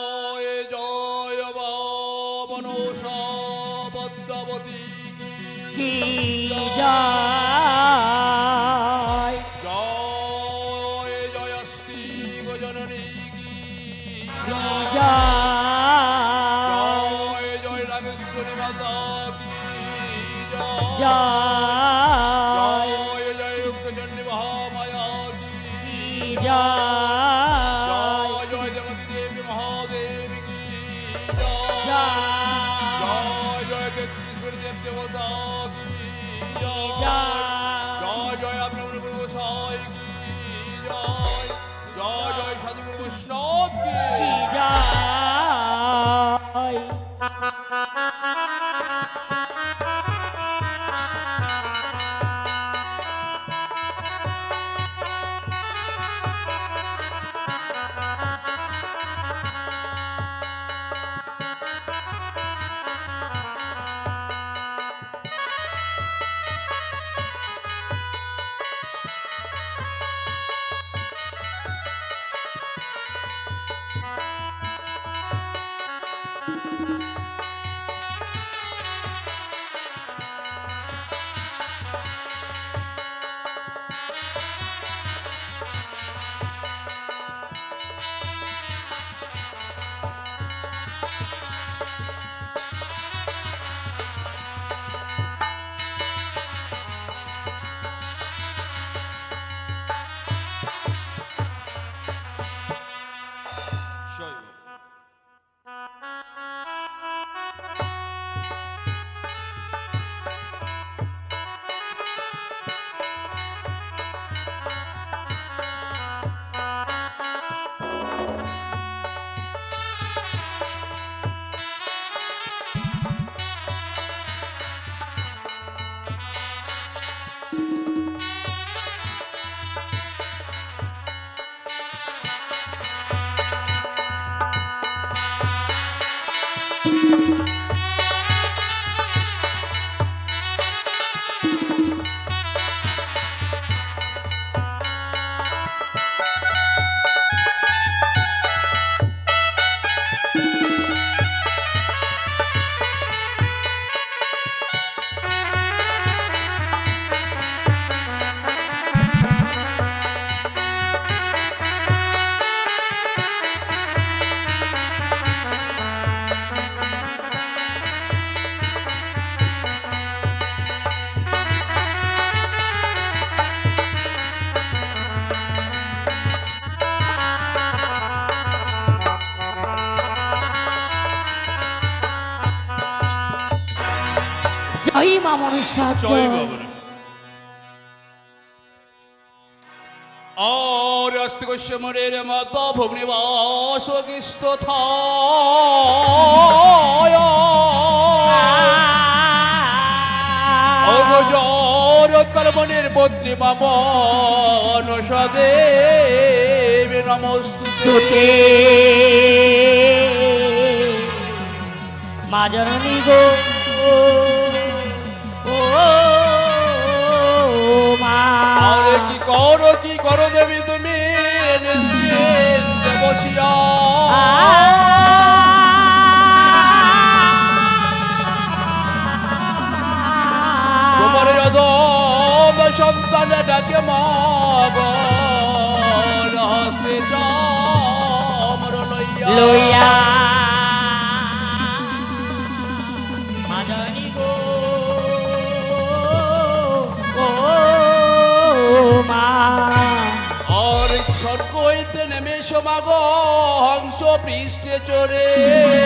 জয় জয় বাবনসা পদ্মাবতী জয় জয় জয়শ্রী জননী কি জয় 안. জয় মা মনসা জয় আর আস্তে কশ্য মরের মাতা ভগ্নিবাস কৃষ্ট পত্নী নমস্তুতে মা গো তোমার যদব সন্তানে ডাকে মগ হস্তে লইয়া পৃষ্ঠে চড়ে।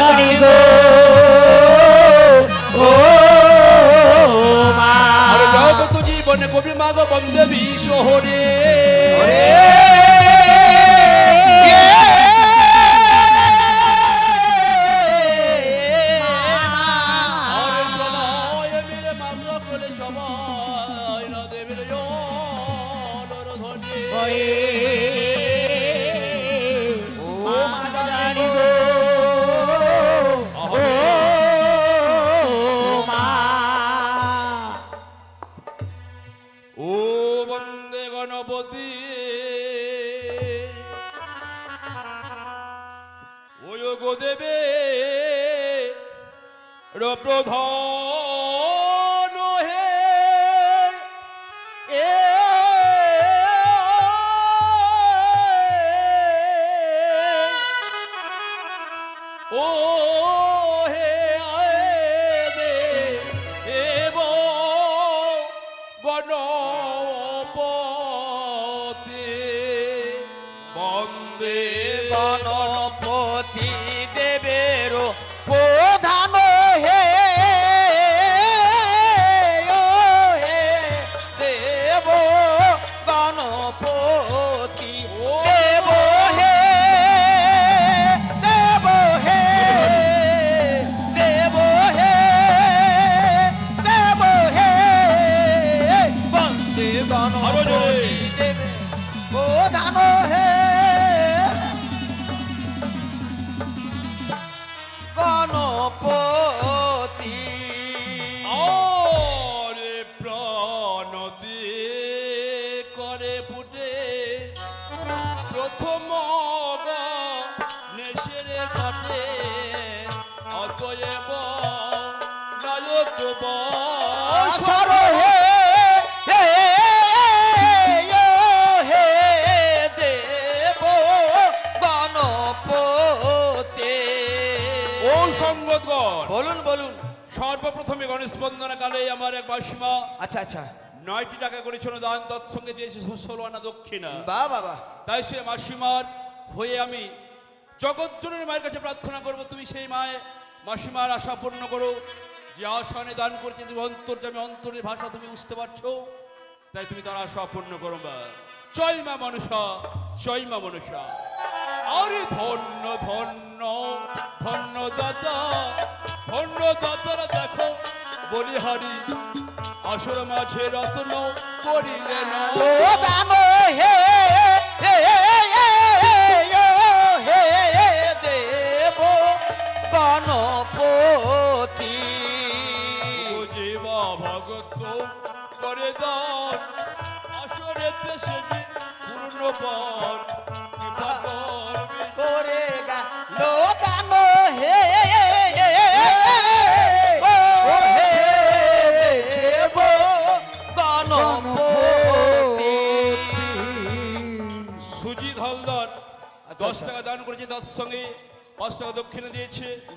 জননী গো ও মা। জগত জীবনে কবি মাগো বন্দেবী শহরে গণপতি সর্বপ্রথমে গণেশ বন্দনা কালে আমার এক বাসিমা আচ্ছা আচ্ছা। নয়টি টাকা করেছিল দান তৎসঙ্গে দিয়েছে ষোলো আনা দক্ষিণা। বা বাবা তাই সে মাসিমার হয়ে আমি জগৎজনের মায়ের কাছে প্রার্থনা করব তুমি সেই মায়ে মাসিমার আশা পূর্ণ করো যে আশানে দান করছে তুমি অন্তর্জামী অন্তরের ভাষা তুমি বুঝতে পারছ তাই তুমি তার আশা পূর্ণ করো বা। জয় মা মনসা জয় মা মনসা। আরে ধন্য ধন্য ধন্য দাদা ধন্য দাদারা দেখো বলিহারি আসর মাঝে রত্ন করিলে না। হে গণপতি। ও ভগত করে দান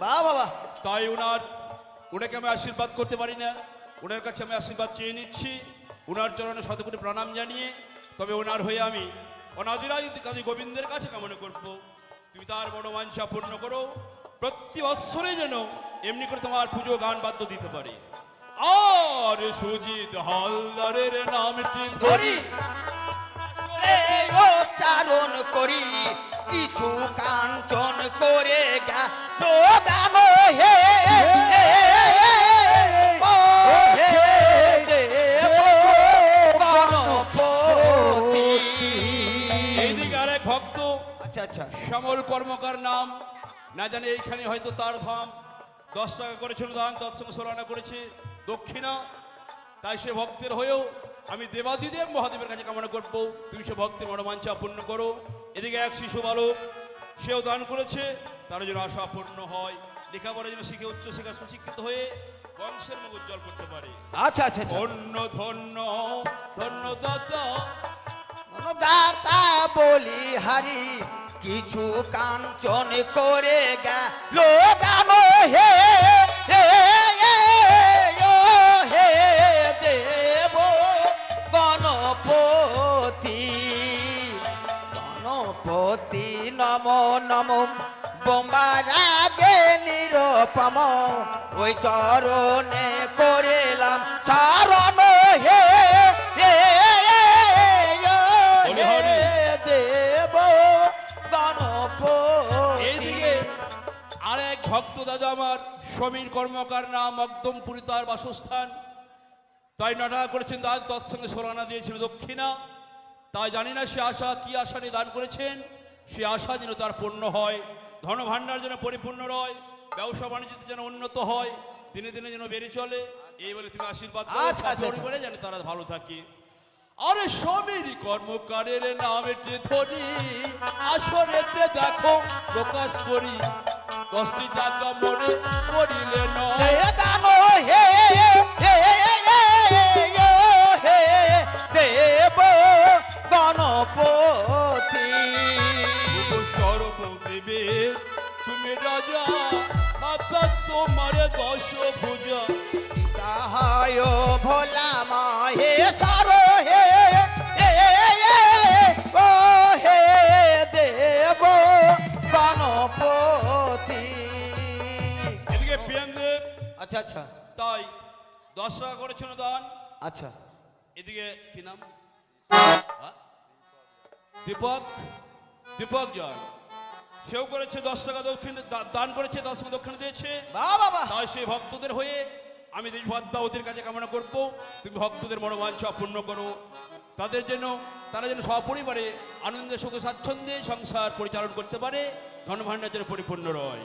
বাহ বাবা তাই ওনার ওনাকে আমি আশীর্বাদ করতে পারি না। ওনার কাছে আমি আশীর্বাদ চেয়ে নিচ্ছি। ওনার চরণে শতকোটি প্রণাম জানিয়ে তবে ওনার হয়ে আমি অনাদিরাজ কাজী গোবিন্দের কাছে কামনা করব। তুমি তার বড় বাঞ্ছা পূর্ণ করো। প্রতি বৎসরে যেন এমনি করে তোমার পুজো গান বাদ্য দিতে পারি। আর সুজিত হালদারের নামটি ধরি চারণ করি। কিছু কাঞ্চন করে গা ভক্ত আচ্ছা আচ্ছা। শ্যামল কর্মকার নাম। না জানি এইখানে হয়তো তার ধাম। দশ টাকা করেছিল দান তৎসঙ্গে সোলানা করেছে। দক্ষিণা তাই সে ভক্তের হয়েও আমি দেবাদিদেব মহাদেবের কাছে কামনা করব। তুমি সে ভক্তের মনোমাঞ্ছা পূর্ণ করো। এদিকে এক শিশু বালক সেও দান করেছে তারা যেন আশা পূর্ণ হয়। লেখাপড়া যেন শিখে উচ্চশিক্ষা সুশিক্ষিত হয়ে বংশের মুখ উজ্জ্বল করতে পারে। আচ্ছা আচ্ছা আচ্ছা। ধন্য ধন্য ধন্য দাতা। দাতা বলি হারি কিছু কাঞ্চন করে গেল দান হে, নম নম বোমারাগে নিরপম। ওই চরণে করিলাম চরণ হে আরেক ভক্ত দাদা আমার সমীর কর্মকার নাম একদমপুরি তার বাসস্থান। তাই নাটক করেছেন দান তৎসঙ্গে সোলানা দিয়েছিল দক্ষিণা। তাই জানি না সে আশা কি আশা নিয়ে দান করেছেন। সে আশা যেন তার পূর্ণ হয় ধনভাণ্ডার যেন পরিপূর্ণ রয় ব্যবসা বাণিজ্য যেন উন্নত হয় দিনে দিনে যেন বেড়ে চলে এই বলে তুমি আশীর্বাদ করো আচ্ছা, আচ্ছা, আচ্ছা। যেন তারা ভালো থাকে আরে সমীর কর্মকারের নামেতে ধরি আসরেতে দেখো প্রকাশ করি দশটি টাকা মনে করিলে নয় দান হে হে তুমি রাজা মাতা তোমার দশ ভুজা তাহায় ভোলা মাহে সারো হে ও হে দেব গণপতি। এদিকে প্রিয়ানদেব আচ্ছা আচ্ছা। তাই দশ টাকা করেছিল দান। আচ্ছা। এদিকে কি নাম? হ্যাঁ? দীপক দীপক জয়। সেও করেছে দশ টাকা দক্ষিণ দান করেছে দশ টাকা দক্ষিণ দিয়েছে। তাই সেই ভক্তদের হয়ে আমি দেশ ভদ্রাবতীর কাছে কামনা করব তুমি ভক্তদের মনোবাঞ্ছা পূর্ণ করো। তাদের জন্য তারা যেন সপরিবারে আনন্দে সুখে স্বাচ্ছন্দ্যে সংসার পরিচালন করতে পারে ধনভাণ্ডার যেন পরিপূর্ণ রয়।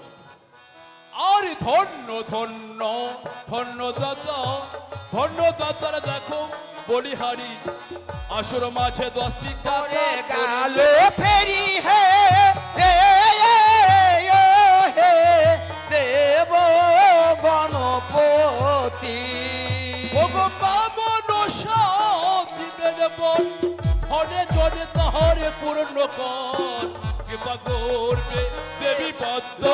আর ধন্য ধন্য ধন্য দাদা ধন্য দাদারা দেখো বলিহারি আসর মাঝে দশটি করে গেল ফেরি হে! পূর্ণ পথ কৃপা করবে দেবী পদ্ম।